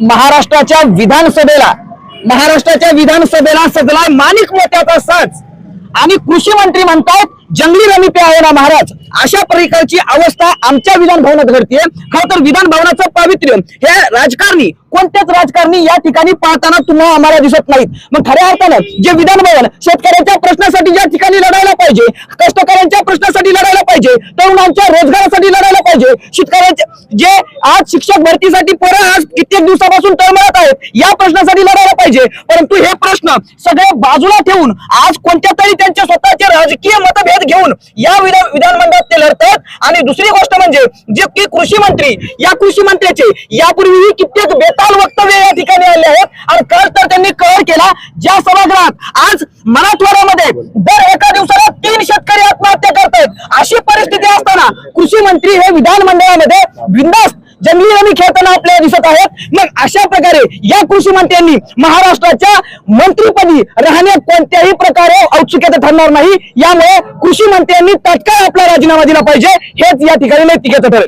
महाराष्ट्राच्या विधानसभेला महाराष्ट्राच्या विधानसभेला सजलाय माणिक मोत्याचा साज आणि कृषी मंत्री म्हणतात जंगली रमिते आहे ना महाराज? अशा प्रकारची अवस्था आमच्या विधान भवनात घडतीये. खर तर विधान भवनाचं पावित्र्य हे राजकारणी कोणत्याच राजकारणी या ठिकाणी पाहताना तुम्हाला आम्हाला दिसत नाहीत. मग खऱ्या अर्थानं जे विधान भवन शेतकऱ्यांच्या प्रश्नासाठी ज्या ठिकाणी लढायला पाहिजे कष्टकऱ्यांच्या प्रश्नासाठी लढायला पाहिजे तरुणांच्या रोजगारासाठी लढायला पाहिजे शेतकऱ्यांचे जे आज शिक्षक भरतीसाठी अनेक दिवसापासून तळमळत आहेत. या प्रश्नासाठी लढायला पाहिजे. परंतु हे प्रश्न सगळे बाजूला ठेवून आज कोणत्या तरी त्यांच्या स्वतःचे राजकीय मतभेद घेऊन या विधान विधानमंडळात ते लढतात. आणि दुसरी गोष्ट म्हणजे जे की कृषी मंत्री या कृषी मंत्र्याचे यापूर्वीही कित्येक बेताल वक्तव्य या ठिकाणी आले आहेत. आणि कर तर त्यांनी कर केला ज्या सभागृहात आज मराठवाड्यामध्ये दर एका दिवसाला तीन शेतकरी आत्महत्या करतायत. अशी परिस्थिती असताना कृषी मंत्री हे विधानमंडळामध्ये बिंदास्त जंगली रमी खेळताना आपल्याला दिसत आहेत. मग अशा प्रकारे या कृषी मंत्र्यांनी महाराष्ट्राच्या मंत्रीपदी राहणे कोणत्याही प्रकारे औत्सुक्याचं ठरणार नाही. यामुळे कृषी मंत्र्यांनी तत्काळ आपला राजीनामा दिला पाहिजे. हेच या ठिकाणी नैतिकेचं ठरेल.